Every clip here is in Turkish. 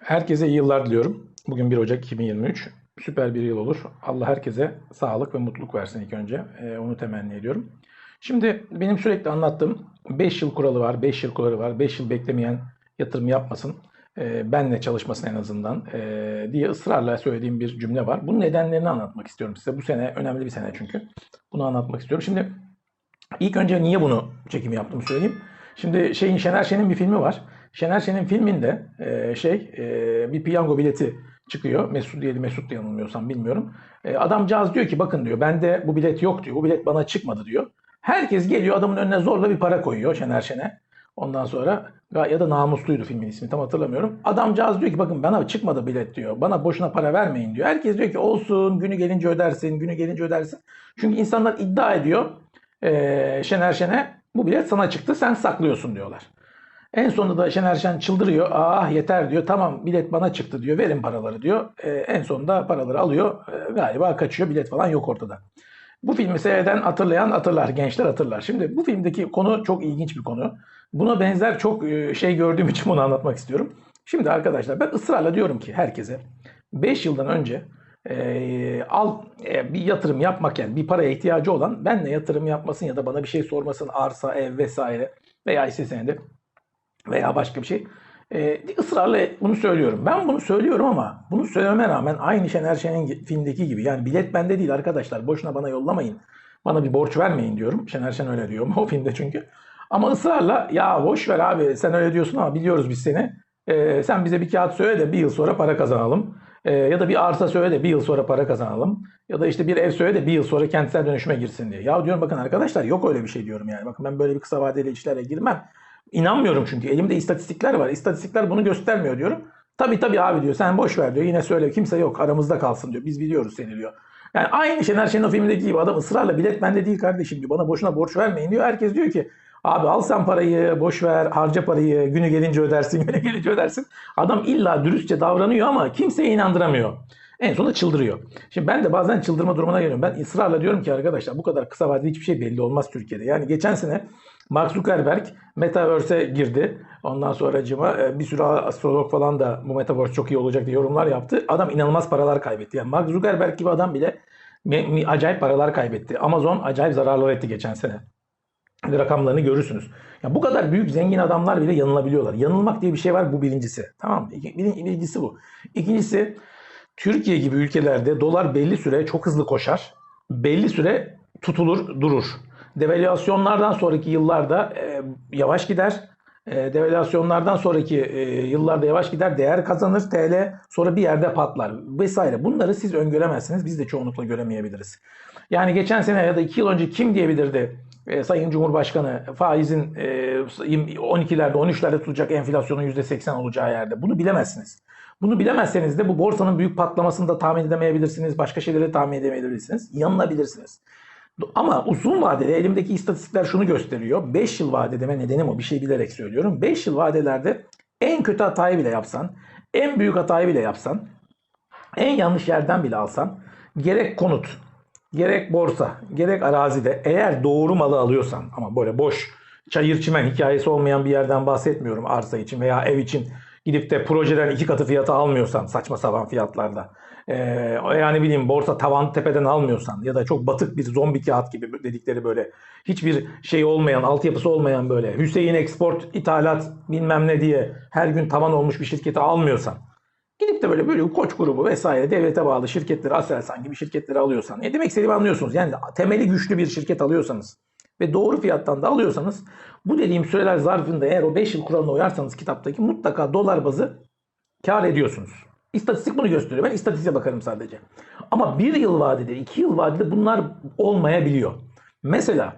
Herkese iyi yıllar diliyorum. Bugün 1 Ocak 2023. Süper bir yıl olur. Allah herkese sağlık ve mutluluk versin ilk önce. Ee, onu temenni ediyorum. Şimdi benim sürekli anlattığım 5 yıl kuralı var, 5 yıl kuralı var. 5 yıl beklemeyen yatırım yapmasın. Ee, benle çalışmasın en azından ee, diye ısrarla söylediğim bir cümle var. Bunun nedenlerini anlatmak istiyorum size. Bu sene önemli bir sene çünkü. Bunu anlatmak istiyorum. Şimdi ilk önce niye bunu çekim yaptım söyleyeyim. Şimdi şeyin Şener Şen'in bir filmi var. Şener Şen'in filminde e, şey e, bir piyango bileti çıkıyor. Mesut diye Mesut diye yanılmıyorsam bilmiyorum. E, adamcağız diyor ki bakın diyor bende bu bilet yok diyor. Bu bilet bana çıkmadı diyor. Herkes geliyor adamın önüne zorla bir para koyuyor Şener Şen'e. Ondan sonra ya da namusluydu filmin ismi tam hatırlamıyorum. Adamcağız diyor ki bakın bana çıkmadı bilet diyor. Bana boşuna para vermeyin diyor. Herkes diyor ki olsun günü gelince ödersin, günü gelince ödersin. Çünkü insanlar iddia ediyor e, Şener Şen'e bu bilet sana çıktı sen saklıyorsun diyorlar. En sonunda da Şener Şen çıldırıyor. Ah yeter diyor. Tamam bilet bana çıktı diyor. Verin paraları diyor. E, en sonunda paraları alıyor. E, galiba kaçıyor. Bilet falan yok ortada. Bu filmi seyreden hatırlayan hatırlar. Gençler hatırlar. Şimdi bu filmdeki konu çok ilginç bir konu. Buna benzer çok e, şey gördüğüm için bunu anlatmak istiyorum. Şimdi arkadaşlar ben ısrarla diyorum ki herkese 5 yıldan önce e, al e, bir yatırım yapmakken bir paraya ihtiyacı olan benle yatırım yapmasın ya da bana bir şey sormasın arsa, ev vesaire veya hisse senedi veya başka bir şey. E, ısrarla bunu söylüyorum. Ben bunu söylüyorum ama bunu söylememe rağmen aynı Şener Şen'in filmdeki gibi yani bilet bende değil arkadaşlar boşuna bana yollamayın. Bana bir borç vermeyin diyorum. Şener Şen öyle diyor o filmde çünkü. Ama ısrarla ya boş ver abi sen öyle diyorsun ama biliyoruz biz seni. E, sen bize bir kağıt söyle de bir yıl sonra para kazanalım. E, ya da bir arsa söyle de bir yıl sonra para kazanalım. Ya da işte bir ev söyle de bir yıl sonra kentsel dönüşüme girsin diye. Ya diyorum bakın arkadaşlar yok öyle bir şey diyorum yani. Bakın ben böyle bir kısa vadeli işlerle girmem. İnanmıyorum çünkü elimde istatistikler var. İstatistikler bunu göstermiyor diyorum. Tabii tabii abi diyor sen boş ver diyor. Yine söyle kimse yok aramızda kalsın diyor. Biz biliyoruz seni diyor. Yani aynı Şener Şen'in o filmindeki gibi adam ısrarla bilet bende değil kardeşim diyor. Bana boşuna borç vermeyin diyor. Herkes diyor ki abi al sen parayı boş ver harca parayı günü gelince ödersin günü gelince ödersin. Adam illa dürüstçe davranıyor ama kimseye inandıramıyor. En sonunda çıldırıyor. Şimdi ben de bazen çıldırma durumuna geliyorum. Ben ısrarla diyorum ki arkadaşlar bu kadar kısa vadede hiçbir şey belli olmaz Türkiye'de. Yani geçen sene Mark Zuckerberg Metaverse'e girdi. Ondan sonra cıma bir sürü astrolog falan da bu Metaverse çok iyi olacak diye yorumlar yaptı. Adam inanılmaz paralar kaybetti. Yani Mark Zuckerberg gibi adam bile acayip paralar kaybetti. Amazon acayip zararlar etti geçen sene. Rakamlarını görürsünüz. Ya bu kadar büyük zengin adamlar bile yanılabiliyorlar. Yanılmak diye bir şey var bu birincisi. Tamam mı? Birincisi bu. İkincisi Türkiye gibi ülkelerde dolar belli süre çok hızlı koşar. Belli süre tutulur, durur. Devalüasyonlardan sonraki yıllarda e, yavaş gider. E, devalüasyonlardan sonraki e, yıllarda yavaş gider, değer kazanır TL, sonra bir yerde patlar vesaire. Bunları siz öngöremezsiniz, biz de çoğunlukla göremeyebiliriz. Yani geçen sene ya da iki yıl önce kim diyebilirdi e, Sayın Cumhurbaşkanı faizin e, 12'lerde 13'lerde tutacak enflasyonun %80 olacağı yerde. Bunu bilemezsiniz. Bunu bilemezseniz de bu borsanın büyük patlamasını da tahmin edemeyebilirsiniz. Başka şeyleri tahmin edemeyebilirsiniz. Yanılabilirsiniz. Ama uzun vadede elimdeki istatistikler şunu gösteriyor. 5 yıl vade deme nedenim o. Bir şey bilerek söylüyorum. 5 yıl vadelerde en kötü hatayı bile yapsan, en büyük hatayı bile yapsan, en yanlış yerden bile alsan, gerek konut, gerek borsa, gerek arazide eğer doğru malı alıyorsan ama böyle boş çayır çimen hikayesi olmayan bir yerden bahsetmiyorum arsa için veya ev için gidip de projeden iki katı fiyatı almıyorsan saçma sapan fiyatlarda ee, yani bileyim borsa tavan tepeden almıyorsan ya da çok batık bir zombi kağıt gibi dedikleri böyle hiçbir şey olmayan altyapısı olmayan böyle Hüseyin Export ithalat bilmem ne diye her gün tavan olmuş bir şirketi almıyorsan gidip de böyle böyle koç grubu vesaire devlete bağlı şirketleri Aselsan gibi şirketleri alıyorsan ne demek istediğimi anlıyorsunuz. Yani temeli güçlü bir şirket alıyorsanız ve doğru fiyattan da alıyorsanız bu dediğim süreler zarfında eğer o 5 yıl kuralına uyarsanız kitaptaki mutlaka dolar bazı kar ediyorsunuz. İstatistik bunu gösteriyor. Ben istatistiğe bakarım sadece. Ama bir yıl vadede, iki yıl vadede bunlar olmayabiliyor. Mesela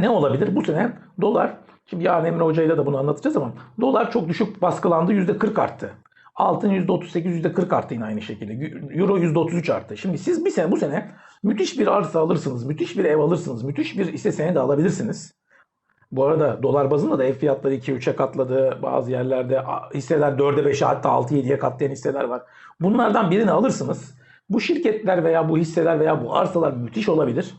ne olabilir? Bu sene dolar, şimdi yarın Emre Hoca'yla da bunu anlatacağız ama dolar çok düşük baskılandı. %40 arttı. Altın %38, %40 arttı yine aynı şekilde. Euro %33 arttı. Şimdi siz bir sene bu sene müthiş bir arsa alırsınız, müthiş bir ev alırsınız, müthiş bir hisse senedi alabilirsiniz. Bu arada dolar bazında da ev fiyatları 2-3'e katladı. Bazı yerlerde hisseler 4'e 5'e hatta 6-7'ye katlayan hisseler var. Bunlardan birini alırsınız. Bu şirketler veya bu hisseler veya bu arsalar müthiş olabilir.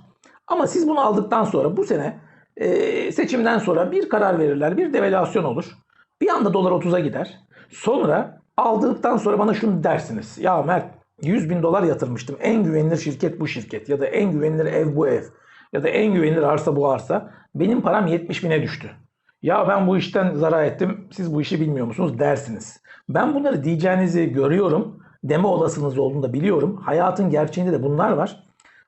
Ama siz bunu aldıktan sonra bu sene e, seçimden sonra bir karar verirler. Bir devalüasyon olur. Bir anda dolar 30'a gider. Sonra Aldıktan sonra bana şunu dersiniz. Ya Mert 100 bin dolar yatırmıştım. En güvenilir şirket bu şirket. Ya da en güvenilir ev bu ev. Ya da en güvenilir arsa bu arsa. Benim param 70 bine düştü. Ya ben bu işten zarar ettim. Siz bu işi bilmiyor musunuz dersiniz. Ben bunları diyeceğinizi görüyorum. Deme olasılığınız olduğunu da biliyorum. Hayatın gerçeğinde de bunlar var.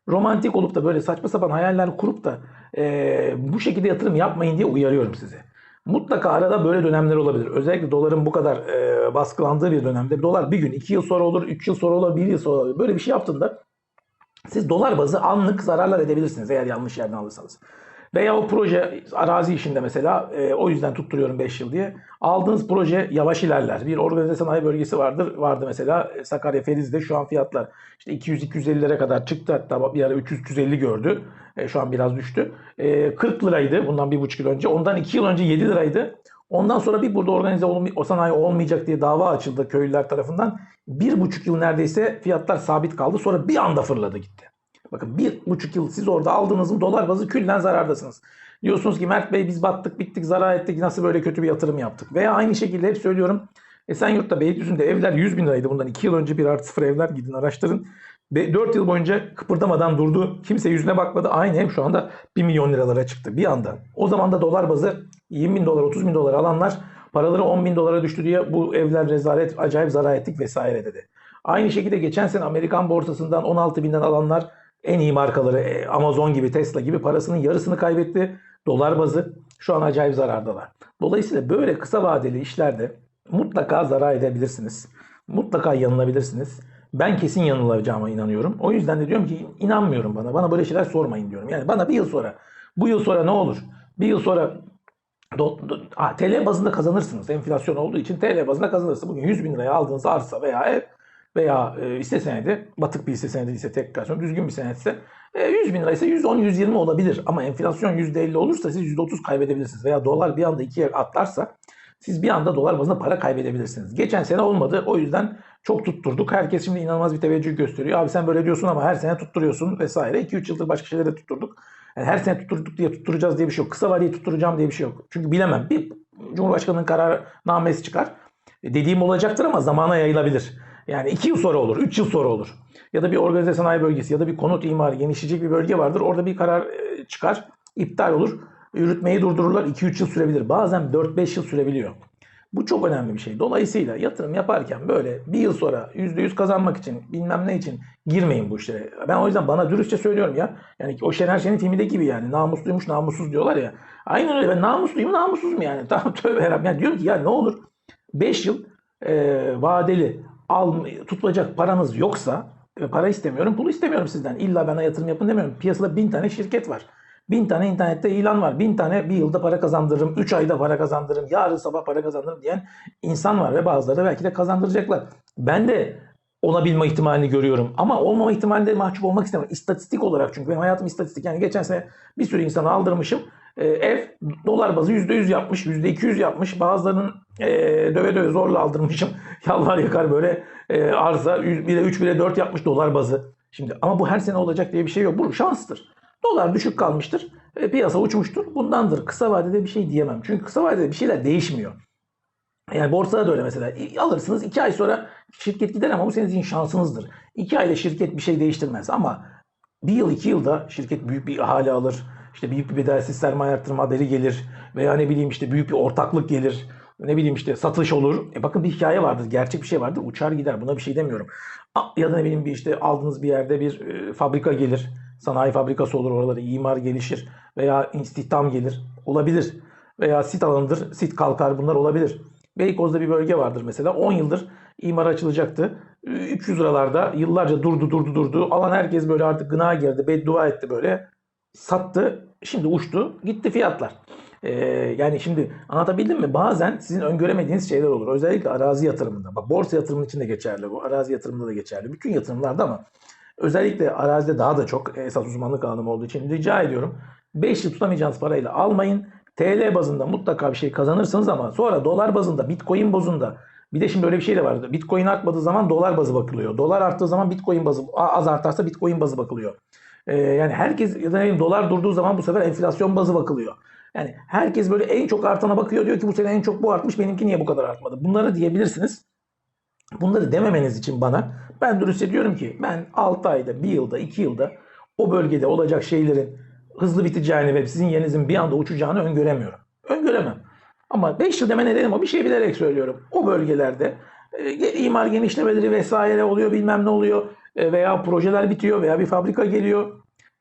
Romantik olup da böyle saçma sapan hayaller kurup da e, bu şekilde yatırım yapmayın diye uyarıyorum sizi. Mutlaka arada böyle dönemler olabilir. Özellikle doların bu kadar e, baskılandığı bir dönemde dolar bir gün, iki yıl sonra olur, üç yıl sonra olur, bir yıl sonra olur. Böyle bir şey yaptığında siz dolar bazı anlık zararlar edebilirsiniz eğer yanlış yerden alırsanız. Veya o proje arazi işinde mesela e, o yüzden tutturuyorum 5 yıl diye. Aldığınız proje yavaş ilerler. Bir organize sanayi bölgesi vardır. Vardı mesela e, Sakarya Feriz'de şu an fiyatlar işte 200-250'lere kadar çıktı. Hatta bir ara 300-350 gördü. E, şu an biraz düştü. E, 40 liraydı bundan 1,5 yıl önce. Ondan 2 yıl önce 7 liraydı. Ondan sonra bir burada organize olmay- o sanayi olmayacak diye dava açıldı köylüler tarafından. Bir buçuk yıl neredeyse fiyatlar sabit kaldı. Sonra bir anda fırladı gitti. Bakın bir buçuk yıl siz orada aldığınız mı dolar bazı küllen zarardasınız. Diyorsunuz ki Mert Bey biz battık bittik zarar ettik nasıl böyle kötü bir yatırım yaptık. Veya aynı şekilde hep söylüyorum Esenyurt'ta Beylikdüzü'nde evler 100 bin liraydı bundan 2 yıl önce bir artı sıfır evler gidin araştırın. 4 yıl boyunca kıpırdamadan durdu. Kimse yüzüne bakmadı. Aynı ev şu anda 1 milyon liralara çıktı bir anda. O zaman da dolar bazı 20 bin dolar 30 bin dolar alanlar paraları 10 bin dolara düştü diye bu evler rezalet acayip zarar ettik vesaire dedi. Aynı şekilde geçen sene Amerikan borsasından 16 binden alanlar en iyi markaları e, Amazon gibi Tesla gibi parasının yarısını kaybetti. Dolar bazı şu an acayip zarardalar. Dolayısıyla böyle kısa vadeli işlerde mutlaka zarar edebilirsiniz. Mutlaka yanılabilirsiniz. Ben kesin yanılacağıma inanıyorum. O yüzden de diyorum ki inanmıyorum bana. Bana böyle şeyler sormayın diyorum. Yani bana bir yıl sonra, bu yıl sonra ne olur? Bir yıl sonra do, do, ha, TL bazında kazanırsınız. Enflasyon olduğu için TL bazında kazanırsınız. Bugün 100 bin liraya aldığınız arsa veya ev veya e, hisse senedi, batık bir hisse senedi ise tekrar düzgün bir senetse e, 100 bin liraysa 110-120 olabilir. Ama enflasyon %50 olursa siz %30 kaybedebilirsiniz. Veya dolar bir anda ikiye atlarsa siz bir anda dolar bazında para kaybedebilirsiniz. Geçen sene olmadı. O yüzden çok tutturduk. Herkes şimdi inanılmaz bir teveccüh gösteriyor. Abi sen böyle diyorsun ama her sene tutturuyorsun vesaire. 2-3 yıldır başka şeylere tutturduk. Yani her sene tutturduk diye tutturacağız diye bir şey yok. Kısa vadeli tutturacağım diye bir şey yok. Çünkü bilemem. Bir Cumhurbaşkanı'nın kararnamesi çıkar. E, dediğim olacaktır ama zamana yayılabilir. Yani 2 yıl sonra olur, 3 yıl sonra olur. Ya da bir organize sanayi bölgesi ya da bir konut imarı genişleyecek bir bölge vardır. Orada bir karar e, çıkar, iptal olur. Yürütmeyi durdururlar. 2-3 yıl sürebilir. Bazen 4-5 yıl sürebiliyor. Bu çok önemli bir şey. Dolayısıyla yatırım yaparken böyle bir yıl sonra %100 kazanmak için bilmem ne için girmeyin bu işlere. Ben o yüzden bana dürüstçe söylüyorum ya. Yani o Şener Şen'in filminde gibi yani namusluymuş namussuz diyorlar ya. Aynen öyle ben namusluyum namussuz mu yani? Tamam tövbe herhalde. Yani diyorum ki ya ne olur 5 yıl e, vadeli al, tutulacak paranız yoksa e, para istemiyorum, pul istemiyorum sizden. İlla bana yatırım yapın demiyorum. Piyasada bin tane şirket var. Bin tane internette ilan var. Bin tane bir yılda para kazandırırım, üç ayda para kazandırırım, yarın sabah para kazandırırım diyen insan var ve bazıları belki de kazandıracaklar. Ben de olabilme ihtimalini görüyorum. Ama olmama ihtimalinde mahcup olmak istemiyorum. İstatistik olarak çünkü benim hayatım istatistik. Yani geçen sene bir sürü insana aldırmışım. Ee, ev dolar bazı %100 yapmış, %200 yapmış. Bazılarının e, döve döve zorla aldırmışım. Yalvar yakar böyle e, arsa 1'e 3 1'e 4 yapmış dolar bazı. Şimdi ama bu her sene olacak diye bir şey yok. Bu şanstır. Dolar düşük kalmıştır. E, piyasa uçmuştur. Bundandır. Kısa vadede bir şey diyemem. Çünkü kısa vadede bir şeyler değişmiyor. Yani borsada da öyle mesela. Alırsınız 2 ay sonra şirket gider ama bu senin için şansınızdır. 2 ayda şirket bir şey değiştirmez ama bir yıl iki yılda şirket büyük bir ihale alır. İşte büyük bir bedelsiz sermaye artırma haberi gelir. Veya ne bileyim işte büyük bir ortaklık gelir. Ne bileyim işte satış olur. E bakın bir hikaye vardır. Gerçek bir şey vardır. Uçar gider. Buna bir şey demiyorum. Ya da ne bileyim bir işte aldığınız bir yerde bir e, fabrika gelir. Sanayi fabrikası olur oraları. imar gelişir. Veya istihdam gelir. Olabilir. Veya sit alındır. Sit kalkar. Bunlar olabilir. Beykoz'da bir bölge vardır mesela. 10 yıldır imar açılacaktı. 300 liralarda yıllarca durdu durdu durdu. Alan herkes böyle artık gına girdi. Beddua etti böyle. Sattı. Şimdi uçtu. Gitti fiyatlar. Ee, yani şimdi anlatabildim mi? Bazen sizin öngöremediğiniz şeyler olur. Özellikle arazi yatırımında. Bak borsa yatırımının için de geçerli bu. Arazi yatırımında da geçerli. Bütün yatırımlarda ama özellikle arazide daha da çok esas uzmanlık alanım olduğu için rica ediyorum. 5 yıl tutamayacağınız parayla almayın. TL bazında mutlaka bir şey kazanırsınız ama sonra dolar bazında, bitcoin bazında bir de şimdi öyle bir şey de var. Bitcoin artmadığı zaman dolar bazı bakılıyor. Dolar arttığı zaman bitcoin bazı az artarsa bitcoin bazı bakılıyor. Ee, yani herkes ya da dolar durduğu zaman bu sefer enflasyon bazı bakılıyor. Yani herkes böyle en çok artana bakıyor diyor ki bu sene en çok bu artmış benimki niye bu kadar artmadı? Bunları diyebilirsiniz. Bunları dememeniz için bana ben dürüst diyorum ki ben 6 ayda, 1 yılda, 2 yılda o bölgede olacak şeylerin hızlı biteceğini ve sizin yerinizin bir anda uçacağını öngöremiyorum. Öngöremem. Ama 5 yıl deme nedenim o bir şey bilerek söylüyorum. O bölgelerde e, imar genişlemeleri vesaire oluyor bilmem ne oluyor e, veya projeler bitiyor veya bir fabrika geliyor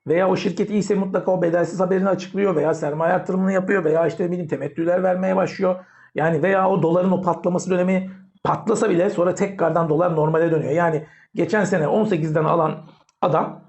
veya o şirket iyiyse mutlaka o bedelsiz haberini açıklıyor veya sermaye artırımını yapıyor veya işte bileyim temettüler vermeye başlıyor. Yani veya o doların o patlaması dönemi patlasa bile sonra tekrardan dolar normale dönüyor. Yani geçen sene 18'den alan adam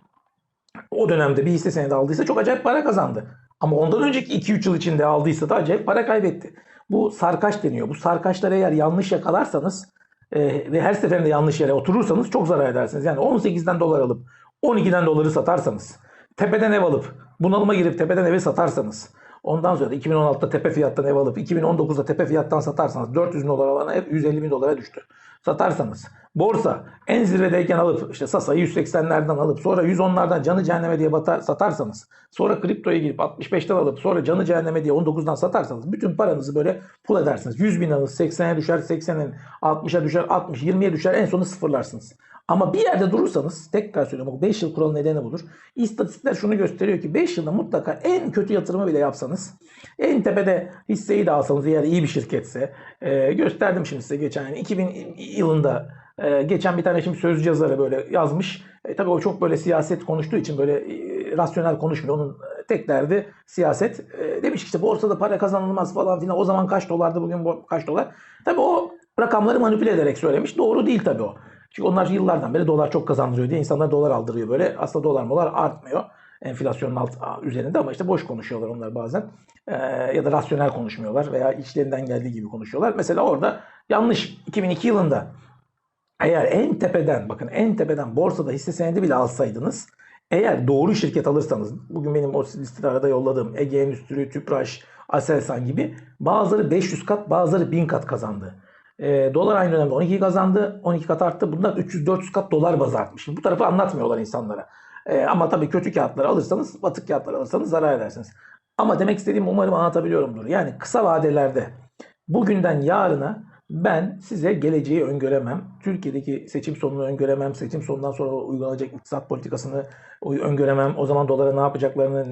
o dönemde bir hisse senedi aldıysa çok acayip para kazandı. Ama ondan önceki 2-3 yıl içinde aldıysa da acayip para kaybetti. Bu sarkaç deniyor. Bu sarkaçları eğer yanlış yakalarsanız e, ve her seferinde yanlış yere oturursanız çok zarar edersiniz. Yani 18'den dolar alıp 12'den doları satarsanız, tepeden ev alıp bunalıma girip tepeden evi satarsanız, ondan sonra da 2016'da tepe fiyattan ev alıp 2019'da tepe fiyattan satarsanız 400 bin dolar alan ev 150 bin dolara düştü. Satarsanız borsa en zirvedeyken alıp işte Sasa'yı 180'lerden alıp sonra 110'lardan canı cehenneme diye batar, satarsanız sonra kriptoya girip 65'ten alıp sonra canı cehenneme diye 19'dan satarsanız bütün paranızı böyle pul edersiniz. 100 bin alır 80'e düşer 80'in 60'a düşer 60 20'ye düşer en sonu sıfırlarsınız. Ama bir yerde durursanız tekrar söylüyorum bu 5 yıl kuralı nedeni budur. İstatistikler şunu gösteriyor ki 5 yılda mutlaka en kötü yatırımı bile yapsanız en tepede hisseyi de alsanız eğer iyi bir şirketse e, gösterdim şimdi size geçen yani 2000 yılında e, geçen bir tane şimdi sözcü yazarı böyle yazmış. E, tabii o çok böyle siyaset konuştuğu için böyle e, rasyonel konuşmuyor. Onun e, tek derdi siyaset. E, demiş işte borsada para kazanılmaz falan filan. O zaman kaç dolardı bugün kaç dolar? Tabii o rakamları manipüle ederek söylemiş. Doğru değil tabii o. Çünkü onlar yıllardan beri dolar çok kazandırıyor diye insanlar dolar aldırıyor böyle. Aslında dolar molar artmıyor. Enflasyonun alt, üzerinde ama işte boş konuşuyorlar onlar bazen. Ee, ya da rasyonel konuşmuyorlar veya içlerinden geldiği gibi konuşuyorlar. Mesela orada yanlış 2002 yılında eğer en tepeden bakın en tepeden borsada hisse senedi bile alsaydınız eğer doğru şirket alırsanız bugün benim o listede arada yolladığım Ege Endüstri, Tüpraş, Aselsan gibi bazıları 500 kat bazıları 1000 kat kazandı. E, dolar aynı dönemde 12 kazandı. 12 kat arttı. Bunlar 300-400 kat dolar bazı artmış. Şimdi bu tarafı anlatmıyorlar insanlara. E, ama tabii kötü kağıtları alırsanız, batık kağıtları alırsanız zarar edersiniz. Ama demek istediğim umarım anlatabiliyorumdur. Yani kısa vadelerde bugünden yarına ben size geleceği öngöremem. Türkiye'deki seçim sonunu öngöremem. Seçim sonundan sonra uygulanacak iktisat politikasını öngöremem. O zaman dolara ne yapacaklarını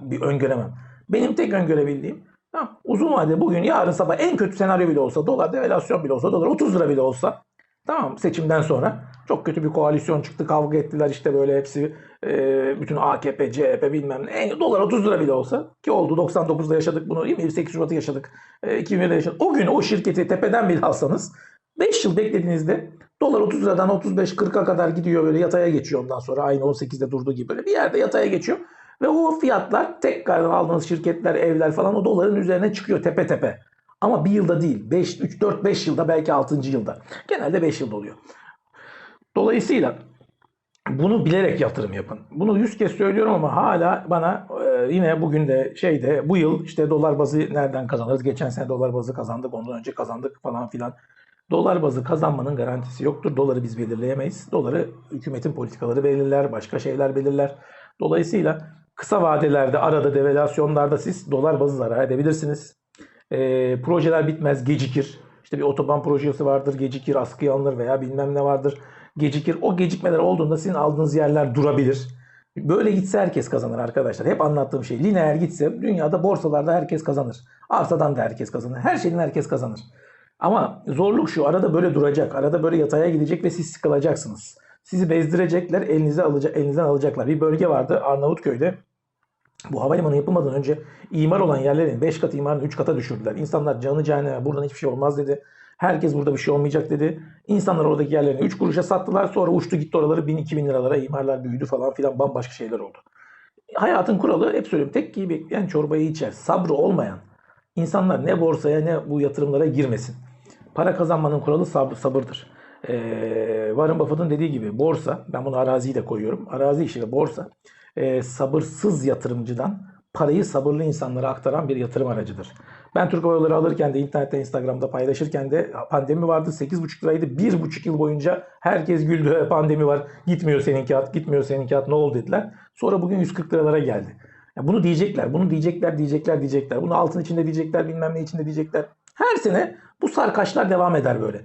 bir öngöremem. Benim tek öngörebildiğim Tamam. Uzun vadede bugün yarın sabah en kötü senaryo bile olsa dolar devalüasyon bile olsa dolar 30 lira bile olsa tamam seçimden sonra çok kötü bir koalisyon çıktı kavga ettiler işte böyle hepsi e, bütün AKP, CHP bilmem ne. En, dolar 30 lira bile olsa ki oldu 99'da yaşadık bunu 28 Şubat'ı yaşadık. E, 2001'de yaşadık. O gün o şirketi tepeden bile alsanız 5 yıl beklediğinizde dolar 30 liradan 35-40'a kadar gidiyor böyle yataya geçiyor ondan sonra. Aynı 18'de durduğu gibi. Böyle bir yerde yataya geçiyor. Ve o fiyatlar tekrardan aldığınız şirketler, evler falan o doların üzerine çıkıyor tepe tepe. Ama bir yılda değil. 5, 3, 4, 5 yılda belki 6. yılda. Genelde 5 yılda oluyor. Dolayısıyla bunu bilerek yatırım yapın. Bunu 100 kez söylüyorum ama hala bana e, yine bugün de şeyde bu yıl işte dolar bazı nereden kazanırız? Geçen sene dolar bazı kazandık, ondan önce kazandık falan filan. Dolar bazı kazanmanın garantisi yoktur. Doları biz belirleyemeyiz. Doları hükümetin politikaları belirler, başka şeyler belirler. Dolayısıyla Kısa vadelerde arada devalüasyonlarda siz dolar bazı zarar edebilirsiniz. E, projeler bitmez gecikir. İşte bir otoban projesi vardır gecikir askıya alınır veya bilmem ne vardır gecikir. O gecikmeler olduğunda sizin aldığınız yerler durabilir. Böyle gitse herkes kazanır arkadaşlar. Hep anlattığım şey. Lineer gitse dünyada borsalarda herkes kazanır. Arsadan da herkes kazanır. Her şeyden herkes kazanır. Ama zorluk şu arada böyle duracak. Arada böyle yataya gidecek ve siz sıkılacaksınız. Sizi bezdirecekler, elinize alacak, elinizden alacaklar. Bir bölge vardı Arnavutköy'de. Bu havalimanı yapılmadan önce imar olan yerlerin 5 kat imarını 3 kata düşürdüler. İnsanlar canı cehenneme buradan hiçbir şey olmaz dedi. Herkes burada bir şey olmayacak dedi. İnsanlar oradaki yerlerini 3 kuruşa sattılar. Sonra uçtu gitti oraları 1000-2000 liralara imarlar büyüdü falan filan bambaşka şeyler oldu. Hayatın kuralı hep söylüyorum tek gibi bekleyen çorbayı içer. Sabrı olmayan insanlar ne borsaya ne bu yatırımlara girmesin. Para kazanmanın kuralı sabır, sabırdır. Ee, Warren Buffett'ın dediği gibi borsa, ben bunu araziyi de koyuyorum. Arazi işi borsa e, sabırsız yatırımcıdan parayı sabırlı insanlara aktaran bir yatırım aracıdır. Ben Türk Hava Yolları alırken de internette Instagram'da paylaşırken de pandemi vardı 8,5 liraydı. 1,5 yıl boyunca herkes güldü pandemi var gitmiyor senin kağıt gitmiyor senin kağıt ne oldu dediler. Sonra bugün 140 liralara geldi. Yani bunu diyecekler bunu diyecekler diyecekler diyecekler. Bunu altın içinde diyecekler bilmem ne içinde diyecekler. Her sene bu sarkaçlar devam eder böyle.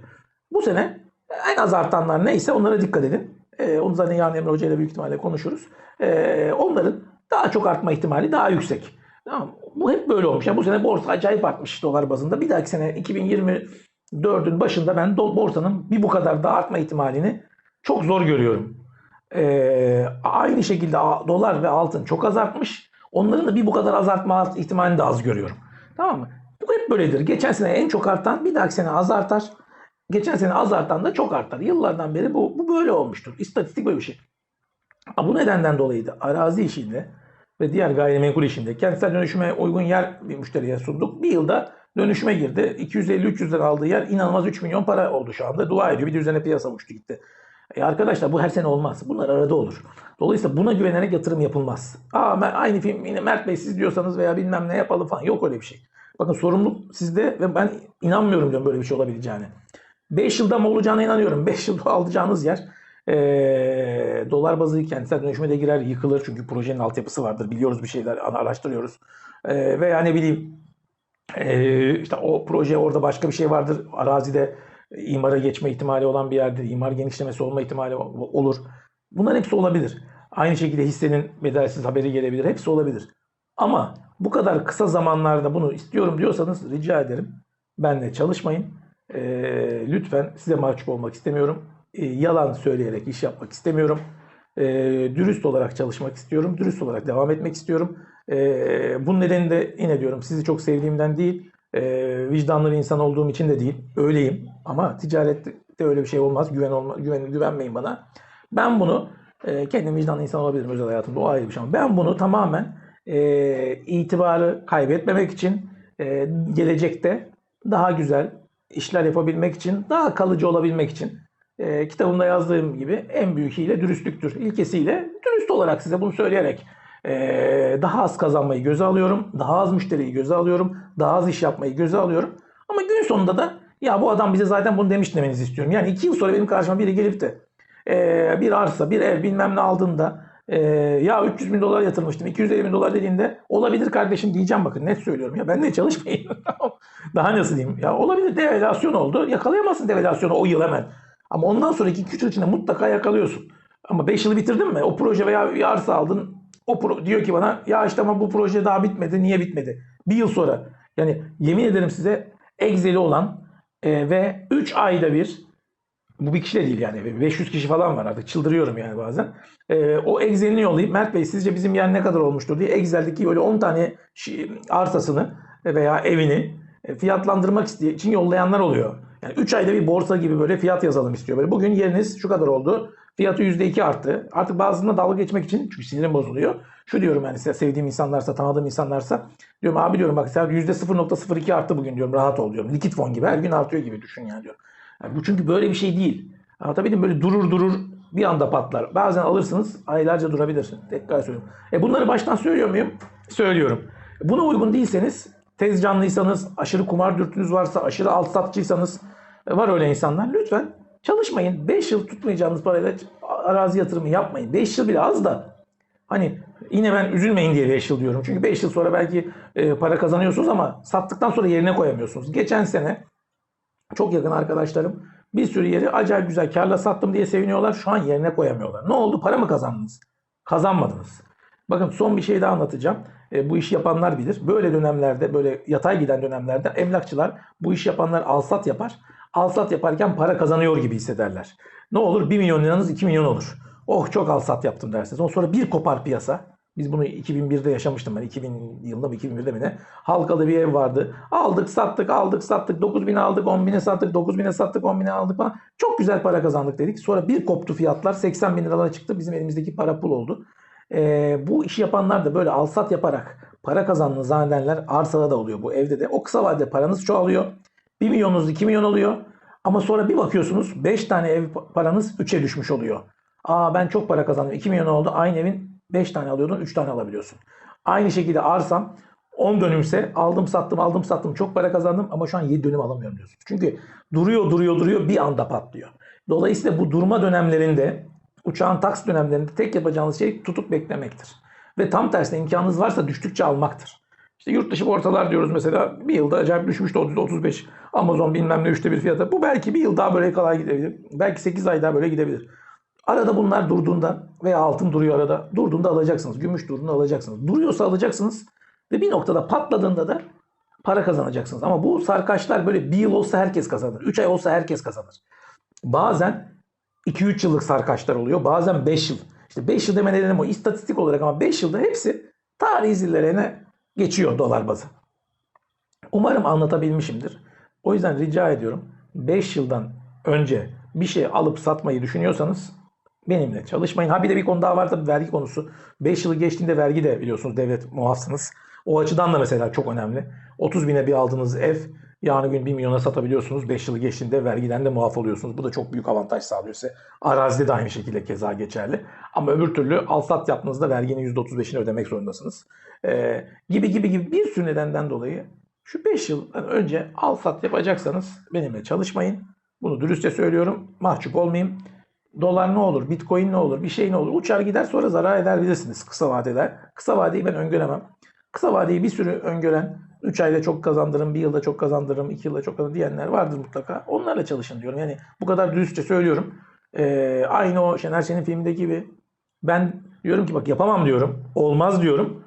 Bu sene En az artanlar neyse onlara dikkat edin. Ee, onu zaten yarın Emre Hoca ile büyük ihtimalle konuşuruz. Ee, onların daha çok artma ihtimali daha yüksek. Tamam. Bu hep böyle olmuş. Yani bu sene borsa acayip artmış dolar bazında. Bir dahaki sene 2024'ün başında ben borsanın bir bu kadar daha artma ihtimalini çok zor görüyorum. Ee, aynı şekilde dolar ve altın çok az artmış. Onların da bir bu kadar az artma ihtimalini de az görüyorum. Tamam mı? Bu hep böyledir. Geçen sene en çok artan bir dahaki sene az artar. Geçen sene az artan da çok artar. Yıllardan beri bu, bu böyle olmuştur. İstatistik böyle bir şey. Bu nedenden dolayı da arazi işinde ve diğer gayrimenkul işinde kentsel dönüşüme uygun yer bir müşteriye sunduk. Bir yılda dönüşüme girdi. 250-300 lira aldığı yer inanılmaz 3 milyon para oldu şu anda. Dua ediyor. Bir de üzerine piyasa uçtu gitti. E arkadaşlar bu her sene olmaz. Bunlar arada olur. Dolayısıyla buna güvenerek yatırım yapılmaz. Aa ben aynı film yine Mert Bey siz diyorsanız veya bilmem ne yapalım falan. Yok öyle bir şey. Bakın sorumluluk sizde ve ben inanmıyorum diyorum böyle bir şey olabileceğine. 5 yılda mı olacağına inanıyorum. 5 yılda alacağınız yer eee, dolar bazı kentsel dönüşüme de girer, yıkılır. Çünkü projenin altyapısı vardır. Biliyoruz bir şeyler, araştırıyoruz. Eee veya ne bileyim eee, işte o proje orada başka bir şey vardır. Arazide imara geçme ihtimali olan bir yerdir. İmar genişlemesi olma ihtimali olur. Bunların hepsi olabilir. Aynı şekilde hissenin bedelsiz haberi gelebilir. Hepsi olabilir. Ama bu kadar kısa zamanlarda bunu istiyorum diyorsanız rica ederim benle çalışmayın. Ee, lütfen size mahcup olmak istemiyorum. Ee, yalan söyleyerek iş yapmak istemiyorum. Ee, dürüst olarak çalışmak istiyorum. Dürüst olarak devam etmek istiyorum. Ee, bunun nedeni de yine diyorum sizi çok sevdiğimden değil, e, vicdanlı bir insan olduğum için de değil. Öyleyim ama ticarette öyle bir şey olmaz. Güven olma, güven, güvenmeyin bana. Ben bunu e, kendim vicdanlı insan olabilirim özel hayatımda o ayrı bir şey ama ben bunu tamamen e, itibarı kaybetmemek için e, gelecekte daha güzel işler yapabilmek için, daha kalıcı olabilmek için e, kitabımda yazdığım gibi en büyük hile dürüstlüktür ilkesiyle dürüst olarak size bunu söyleyerek e, daha az kazanmayı göze alıyorum, daha az müşteriyi göze alıyorum, daha az iş yapmayı göze alıyorum. Ama gün sonunda da ya bu adam bize zaten bunu demiş demenizi istiyorum. Yani iki yıl sonra benim karşıma biri gelip de e, bir arsa, bir ev bilmem ne aldığında e, ya 300 bin dolar yatırmıştım 250 bin dolar dediğinde olabilir kardeşim diyeceğim bakın net söylüyorum ya ben de çalışmayayım. Daha nasıl diyeyim? Ya olabilir devalüasyon oldu. Yakalayamazsın devalüasyonu o yıl hemen. Ama ondan sonraki 2-3 yıl içinde mutlaka yakalıyorsun. Ama 5 yılı bitirdin mi? O proje veya arsa aldın. O pro- diyor ki bana ya işte ama bu proje daha bitmedi. Niye bitmedi? Bir yıl sonra. Yani yemin ederim size Excel'i olan e, ve 3 ayda bir bu bir kişi de değil yani 500 kişi falan var artık çıldırıyorum yani bazen. E, o Excel'ini yollayıp Mert Bey sizce bizim yer ne kadar olmuştur diye Excel'deki böyle 10 tane arsasını veya evini e, fiyatlandırmak için yollayanlar oluyor. Yani 3 ayda bir borsa gibi böyle fiyat yazalım istiyor. Böyle bugün yeriniz şu kadar oldu. Fiyatı %2 arttı. Artık bazısında dalga geçmek için çünkü sinirim bozuluyor. Şu diyorum yani sevdiğim insanlarsa, tanıdığım insanlarsa diyorum abi diyorum bak sen %0.02 arttı bugün diyorum rahat ol diyorum. Likit fon gibi her gün artıyor gibi düşün yani diyorum. Yani bu çünkü böyle bir şey değil. Anlatabildim böyle durur durur bir anda patlar. Bazen alırsınız aylarca durabilir. Tekrar söylüyorum. E bunları baştan söylüyor muyum? Söylüyorum. Buna uygun değilseniz tez canlıysanız, aşırı kumar dürtünüz varsa, aşırı alt satçıysanız e, var öyle insanlar. Lütfen çalışmayın. 5 yıl tutmayacağınız parayla arazi yatırımı yapmayın. 5 yıl bile az da Hani yine ben üzülmeyin diye 5 yıl diyorum. Çünkü 5 yıl sonra belki e, para kazanıyorsunuz ama sattıktan sonra yerine koyamıyorsunuz. Geçen sene çok yakın arkadaşlarım bir sürü yeri acayip güzel karla sattım diye seviniyorlar. Şu an yerine koyamıyorlar. Ne oldu? Para mı kazandınız? Kazanmadınız. Bakın son bir şey daha anlatacağım. E, bu işi yapanlar bilir. Böyle dönemlerde, böyle yatay giden dönemlerde emlakçılar bu iş yapanlar alsat yapar. Alsat yaparken para kazanıyor gibi hissederler. Ne olur? 1 milyon liranız 2 milyon olur. Oh çok alsat yaptım dersiniz. Ondan sonra bir kopar piyasa. Biz bunu 2001'de yaşamıştım ben. 2000 yılında mı 2001'de mi ne? Halkalı bir ev vardı. Aldık sattık aldık sattık. 9 bin aldık 10 bine sattık. 9 bine sattık 10 bine aldık falan. Çok güzel para kazandık dedik. Sonra bir koptu fiyatlar. 80 bin liralara çıktı. Bizim elimizdeki para pul oldu. Ee, bu işi yapanlar da böyle alsat yaparak para kazandığını zannedenler arsada da oluyor bu evde de. O kısa vadede paranız çoğalıyor. 1 milyonunuz 2 milyon oluyor. Ama sonra bir bakıyorsunuz 5 tane ev paranız 3'e düşmüş oluyor. Aa ben çok para kazandım 2 milyon oldu. Aynı evin 5 tane alıyordun 3 tane alabiliyorsun. Aynı şekilde arsam 10 dönümse aldım sattım aldım sattım çok para kazandım ama şu an 7 dönüm alamıyorum diyorsun. Çünkü duruyor duruyor duruyor bir anda patlıyor. Dolayısıyla bu durma dönemlerinde uçağın taks dönemlerinde tek yapacağınız şey tutup beklemektir. Ve tam tersine imkanınız varsa düştükçe almaktır. İşte yurt dışı borsalar diyoruz mesela bir yılda acayip düşmüştü 30-35. Amazon bilmem ne üçte bir fiyata. Bu belki bir yıl daha böyle kolay gidebilir. Belki 8 ay daha böyle gidebilir. Arada bunlar durduğunda veya altın duruyor arada. Durduğunda alacaksınız. Gümüş durduğunda alacaksınız. Duruyorsa alacaksınız. Ve bir noktada patladığında da para kazanacaksınız. Ama bu sarkaçlar böyle bir yıl olsa herkes kazanır. 3 ay olsa herkes kazanır. Bazen 2-3 yıllık sarkaçlar oluyor. Bazen 5 yıl. İşte 5 yıl deme nedenim o istatistik olarak ama 5 yılda hepsi tarihi zillerine geçiyor dolar bazı. Umarım anlatabilmişimdir. O yüzden rica ediyorum 5 yıldan önce bir şey alıp satmayı düşünüyorsanız benimle çalışmayın. Ha bir de bir konu daha var tabii vergi konusu. 5 yılı geçtiğinde vergi de biliyorsunuz devlet muafsınız. O açıdan da mesela çok önemli. 30 bine bir aldığınız ev yarın gün 1 milyona satabiliyorsunuz. 5 yılı geçtiğinde vergiden de muaf oluyorsunuz. Bu da çok büyük avantaj sağlıyor size. Arazide de aynı şekilde keza geçerli. Ama öbür türlü al-sat yaptığınızda verginin %35'ini ödemek zorundasınız. Ee, gibi gibi gibi bir sürü nedenden dolayı şu 5 yıldan önce al-sat yapacaksanız benimle çalışmayın. Bunu dürüstçe söylüyorum. Mahcup olmayayım. Dolar ne olur, bitcoin ne olur, bir şey ne olur. Uçar gider sonra zarar eder bilirsiniz kısa vadeler. Kısa vadeyi ben öngöremem. Kısa vadeyi bir sürü öngören, 3 ayda çok kazandırırım, 1 yılda çok kazandırırım, 2 yılda çok kazandırırım diyenler vardır mutlaka. Onlarla çalışın diyorum. Yani bu kadar dürüstçe söylüyorum. Ee, aynı o Şener Şen'in filmindeki gibi ben diyorum ki bak yapamam diyorum. Olmaz diyorum.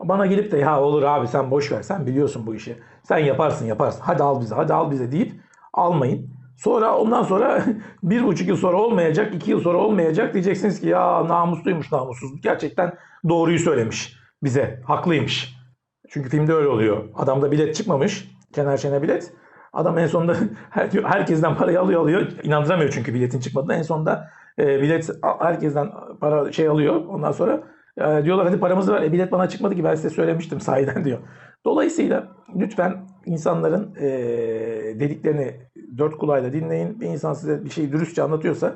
Bana gelip de ya olur abi sen boş ver sen biliyorsun bu işi. Sen yaparsın yaparsın hadi al bize hadi al bize deyip almayın. Sonra ondan sonra bir buçuk yıl sonra olmayacak, iki yıl sonra olmayacak diyeceksiniz ki ya namusluymuş namussuz. Gerçekten doğruyu söylemiş bize. Haklıymış. Çünkü filmde öyle oluyor. Adamda bilet çıkmamış. Kenar Şen'e bilet. Adam en sonunda her- herkesten parayı alıyor alıyor. İnandıramıyor çünkü biletin çıkmadığına. En sonunda e, bilet herkesten para şey alıyor. Ondan sonra e, diyorlar hadi paramızı ver. E, bilet bana çıkmadı ki ben size söylemiştim sahiden diyor. Dolayısıyla lütfen insanların e, dediklerini dört kulağıyla dinleyin. Bir insan size bir şeyi dürüstçe anlatıyorsa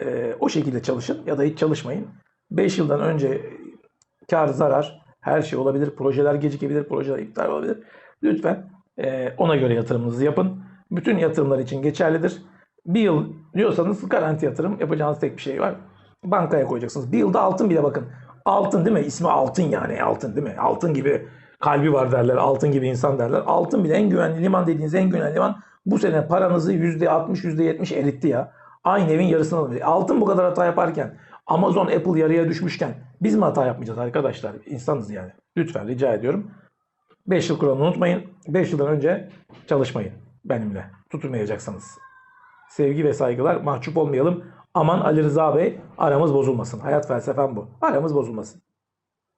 e, o şekilde çalışın ya da hiç çalışmayın. 5 yıldan önce kar, zarar, her şey olabilir. Projeler gecikebilir, projeler iptal olabilir. Lütfen e, ona göre yatırımınızı yapın. Bütün yatırımlar için geçerlidir. Bir yıl diyorsanız garanti yatırım yapacağınız tek bir şey var. Bankaya koyacaksınız. Bir yılda altın bile bakın. Altın değil mi? İsmi altın yani. Altın değil mi? Altın gibi kalbi var derler. Altın gibi insan derler. Altın bile en güvenli liman dediğiniz en güvenli liman bu sene paranızı %60, %70 eritti ya. Aynı evin yarısını alıyor. Altın bu kadar hata yaparken Amazon, Apple yarıya düşmüşken biz mi hata yapmayacağız arkadaşlar? İnsanız yani. Lütfen rica ediyorum. 5 yıl kuralını unutmayın. 5 yıldan önce çalışmayın benimle. Tutunmayacaksanız. Sevgi ve saygılar mahcup olmayalım. Aman Ali Rıza Bey aramız bozulmasın. Hayat felsefem bu. Aramız bozulmasın.